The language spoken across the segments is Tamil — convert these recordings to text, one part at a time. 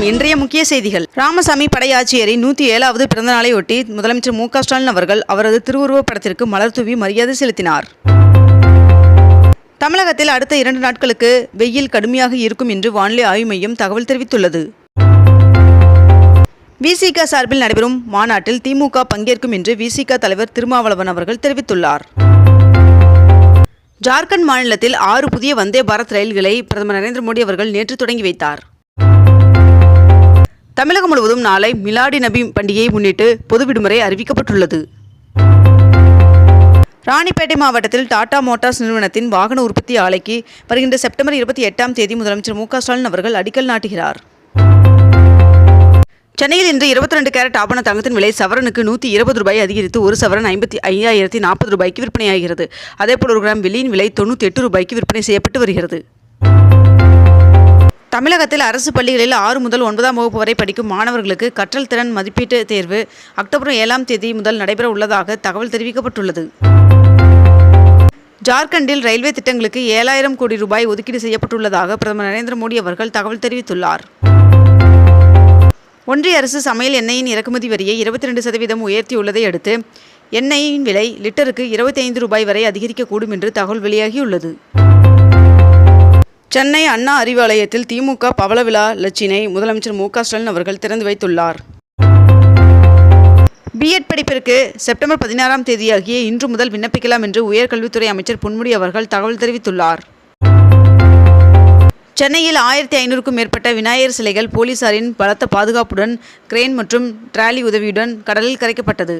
வணக்கம். இன்றைய முக்கிய செய்திகள். ராமசாமி படையாட்சியரின் நூற்றி ஏழாவது பிறந்தநாளையொட்டி முதலமைச்சர் மு க ஸ்டாலின் அவர்கள் அவரது திருவுருவப் படத்திற்கு மலர் தூவி மரியாதை செலுத்தினார். தமிழகத்தில் அடுத்த இரண்டு நாட்களுக்கு வெயில் கடுமையாக இருக்கும் என்று வானிலை ஆய்வு மையம் தகவல் தெரிவித்துள்ளது. விசிக சார்பில் நடைபெறும் மாநாட்டில் திமுக பங்கேற்கும் என்று விசிக தலைவர் திருமாவளவன் அவர்கள் தெரிவித்துள்ளார். ஜார்க்கண்ட் மாநிலத்தில் ஆறு புதிய வந்தே பாரத் ரயில்களை பிரதமர் நரேந்திர மோடி அவர்கள் நேற்று தொடங்கி வைத்தார். தமிழகம் முழுவதும் நாளை மிலாடி நபி பண்டிகையை முன்னிட்டு பொது விடுமுறை அறிவிக்கப்பட்டுள்ளது. ராணிப்பேட்டை மாவட்டத்தில் டாடா மோட்டார்ஸ் நிறுவனத்தின் வாகன உற்பத்தி ஆலைக்கு வருகின்ற செப்டம்பர் இருபத்தி எட்டாம் தேதி முதலமைச்சர் மு ஸ்டாலின் அவர்கள் அடிக்கல் நாட்டுகிறார். சென்னையில் இன்று இருபத்தி ரெண்டு கேரட் ஆபண தங்கத்தின் விலை சவரனுக்கு நூற்றி இருபது ரூபாய் அதிகரித்து ஒரு சவரன் ஐம்பத்தி ஐயாயிரத்தி நாற்பது ரூபாய்க்கு விற்பனையாகிறது. அதேபோல் ஒரு கிராம் வெள்ளியின் விலை தொண்ணூற்றி எட்டு ரூபாய்க்கு விற்பனை செய்யப்பட்டு வருகிறது. தமிழகத்தில் அரசு பள்ளிகளில் ஆறு முதல் ஒன்பதாம் வகுப்பு வரை படிக்கும் மாணவர்களுக்கு கற்றல் திறன் மதிப்பீட்டு தேர்வு அக்டோபர் ஏழாம் தேதி முதல் நடைபெற உள்ளதாக தகவல் தெரிவிக்கப்பட்டுள்ளது. ஜார்க்கண்டில் ரயில்வே திட்டங்களுக்கு ஏழாயிரம் கோடி ரூபாய் ஒதுக்கீடு செய்யப்பட்டுள்ளதாக பிரதமர் நரேந்திர மோடி அவர்கள் தகவல் தெரிவித்துள்ளார். ஒன்றிய அரசு சமையல் எண்ணெயின் இறக்குமதி வரியை இருபத்தி ரெண்டு சதவீதம் உயர்த்தியுள்ளதை அடுத்து எண்ணெயின் விலை லிட்டருக்கு இருபத்தி ஐந்து ரூபாய் வரை அதிகரிக்கக்கூடும் என்று தகவல் வெளியாகியுள்ளது. சென்னை அண்ணா அறிவாலயத்தில் திமுக பவள விழா லட்சினை முதலமைச்சர் மு ஸ்டாலின் அவர்கள் திறந்து வைத்துள்ளார். பிஎட் படிப்பிற்கு செப்டம்பர் பதினாறாம் தேதியாகிய இன்று முதல் விண்ணப்பிக்கலாம் என்று உயர்கல்வித்துறை அமைச்சர் பொன்முடி அவர்கள் தகவல் தெரிவித்துள்ளார். சென்னையில் ஆயிரத்தி ஐநூறுக்கும் மேற்பட்ட விநாயகர் சிலைகள் போலீசாரின் பலத்த பாதுகாப்புடன் கிரேன் மற்றும் டிராலி உதவியுடன் கடலில் கரைக்கப்பட்டது.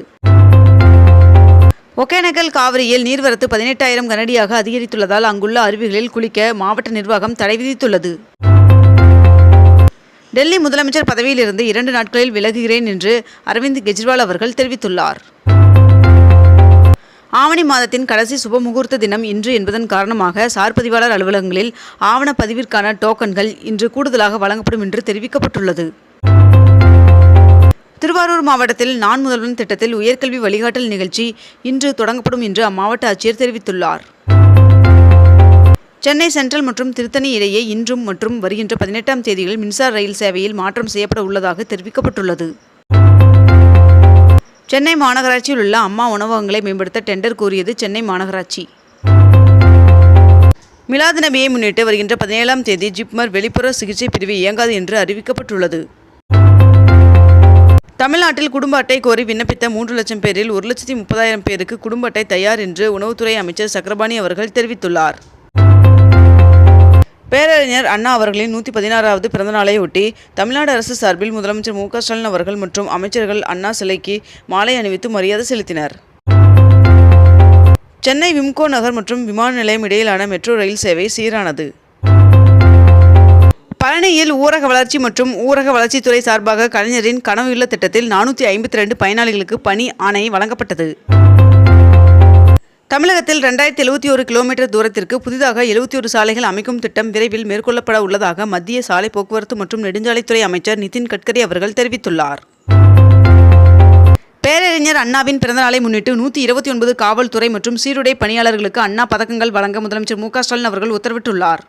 ஒகேனக்கல் காவிரியில் நீர்வரத்து பதினெட்டாயிரம் கனடியாக அதிகரித்துள்ளதால் அங்குள்ள அருவிகளில் குளிக்க மாவட்ட நிர்வாகம் தடை விதித்துள்ளது. டெல்லி முதலமைச்சர் பதவியிலிருந்து இரண்டு நாட்களில் விலகுகிறேன் என்று அரவிந்த் கெஜ்ரிவால் அவர்கள் தெரிவித்துள்ளார். ஆவணி மாதத்தின் கடைசி சுப முகூர்த்த தினம் இன்று என்பதன் காரணமாக சார் பதிவாளர் அலுவலகங்களில் ஆவணப்பதிவிற்கான டோக்கன்கள் இன்று கூடுதலாக வழங்கப்படும் என்று தெரிவிக்கப்பட்டுள்ளது. திருவாரூர் மாவட்டத்தில் நான் முதல்வன் திட்டத்தில் உயர்கல்வி வழிகாட்டல் நிகழ்ச்சி இன்று தொடங்கப்படும் என்று அம்மாவட்ட ஆட்சியர் தெரிவித்துள்ளார். சென்னை சென்ட்ரல் மற்றும் திருத்தணி இடையே இன்றும் மற்றும் வருகின்ற பதினெட்டாம் தேதிகளில் மின்சார ரயில் சேவையில் மாற்றம் செய்யப்பட உள்ளதாக தெரிவிக்கப்பட்டுள்ளது. சென்னை மாநகராட்சியில் உள்ள அம்மா உணவகங்களை மேம்படுத்த டெண்டர் கோரியது சென்னை மாநகராட்சி. மிலாது நபியை முன்னிட்டு வருகின்ற பதினேழாம் தேதி ஜிப்மர் வெளிப்புற சிகிச்சை பிரிவு இயங்காது என்று அறிவிக்கப்பட்டுள்ளது. தமிழ்நாட்டில் குடும்ப அட்டை கோரி விண்ணப்பித்த மூன்று லட்சம் பேரில் ஒரு லட்சத்தி முப்பதாயிரம் பேருக்கு குடும்ப அட்டை தயார் என்று உணவுத்துறை அமைச்சர் சக்கரபாணி அவர்கள் தெரிவித்துள்ளார். பேரறிஞர் அண்ணா அவர்களின் நூற்றி பதினாறாவது பிறந்தநாளையொட்டி தமிழ்நாடு அரசு சார்பில் முதலமைச்சர் மு ஸ்டாலின் அவர்கள் மற்றும் அமைச்சர்கள் அண்ணா சிலைக்கு மாலை அணிவித்து மரியாதை செலுத்தினர். சென்னை விம்கோ நகர் மற்றும் விமான நிலையம் இடையிலான மெட்ரோ ரயில் சேவை சீரானது. பழனியில் ஊரக வளர்ச்சி மற்றும் ஊரக வளர்ச்சித்துறை சார்பாக கலைஞரின் கனவு இல்ல திட்டத்தில் நானூற்றி ஐம்பத்தி ரெண்டு பயனாளிகளுக்கு பணி ஆணை வழங்கப்பட்டது. தமிழகத்தில் ரெண்டாயிரத்தி எழுபத்தி ஒரு கிலோமீட்டர் தூரத்திற்கு புதிதாக எழுபத்தி ஒரு சாலைகள் அமைக்கும் திட்டம் விரைவில் மேற்கொள்ளப்பட உள்ளதாக மத்திய சாலை போக்குவரத்து மற்றும் நெடுஞ்சாலைத்துறை அமைச்சர் நிதின் கட்கரி அவர்கள் தெரிவித்துள்ளார். பேரறிஞர் அண்ணாவின் பிறந்தநாளை முன்னிட்டு நூற்றி இருபத்தி ஒன்பது காவல்துறை மற்றும் சீருடை பணியாளர்களுக்கு அண்ணா பதக்கங்கள் வழங்க முதலமைச்சர் மு க ஸ்டாலின் அவர்கள் உத்தரவிட்டுள்ளார்.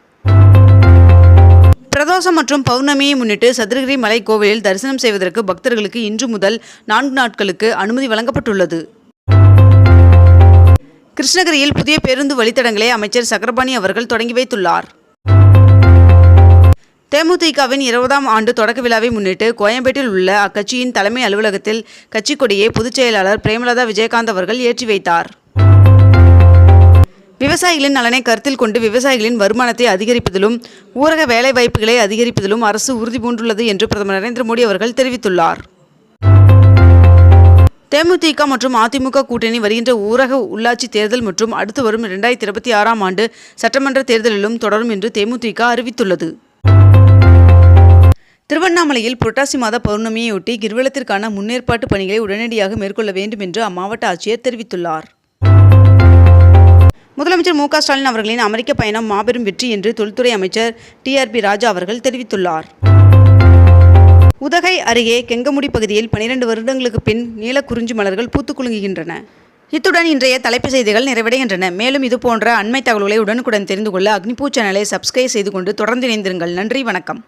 பிரதோஷம் மற்றும் பௌர்ணமியை முன்னிட்டு சதுரகிரி மலை கோவிலில் தரிசனம் செய்வதற்கு பக்தர்களுக்கு இன்று முதல் நான்கு நாட்களுக்கு அனுமதி வழங்கப்பட்டுள்ளது. கிருஷ்ணகிரியில் புதிய பேருந்து வழித்தடங்களை அமைச்சர் சக்கரபாணி அவர்கள் தொடங்கி வைத்துள்ளார். தேமுதிகவின் இருபதாம் ஆண்டு தொடக்க விழாவை முன்னிட்டு கோயம்பேட்டில் உள்ள அக்கட்சியின் தலைமை அலுவலகத்தில் கட்சி கொடியை பொதுச் செயலாளர் பிரேமலதா விஜயகாந்த் அவர்கள் ஏற்றி வைத்தார். விவசாயிகளின் நலனை கருத்தில் கொண்டு விவசாயிகளின் வருமானத்தை அதிகரிப்பதிலும் ஊரக வேலைவாய்ப்புகளை அதிகரிப்பதிலும் அரசு உறுதிபூண்டுள்ளது என்று பிரதமர் நரேந்திர மோடி அவர்கள் தெரிவித்துள்ளார். தேமுதிக மற்றும் அதிமுக கூட்டணி வருகின்ற ஊரக உள்ளாட்சி தேர்தல் மற்றும் அடுத்து வரும் இரண்டாயிரத்தி இருபத்தி ஆறாம் ஆண்டு சட்டமன்ற தேர்தலிலும் தொடரும் என்று தேமுதிக அறிவித்துள்ளது. திருவண்ணாமலையில் புரட்டாசி மாத பௌர்ணமியையொட்டி கிரிவலத்திற்கான முன்னேற்பாட்டு பணிகளை உடனடியாக மேற்கொள்ள வேண்டும் என்று அம்மாவட்ட ஆட்சியர் தெரிவித்துள்ளார். முதலமைச்சர் மு க. ஸ்டாலின் அவர்களின் அமெரிக்க பயணம் மாபெரும் வெற்றி என்று தொல்துறை அமைச்சர் டிஆர்பி ராஜா அவர்கள் தெரிவித்துள்ளார். உதகை அருகே கெங்கமுடி பகுதியில் பனிரெண்டு வருடங்களுக்கு பின் நீலக்குறிஞ்சி மலர்கள் பூத்து குலுங்குகின்றன. இத்துடன் இன்றைய தலைப்பு செய்திகள் நிறைவடைகின்றன. மேலும் இது போன்ற அண்மை தகவல்களை உடனுக்குடன் தெரிந்து கொள்ள அக்னிபூ சேனலை சப்ஸ்கிரைப் செய்து கொண்டு தொடர்ந்து இணைந்திருங்கள். நன்றி வணக்கம்.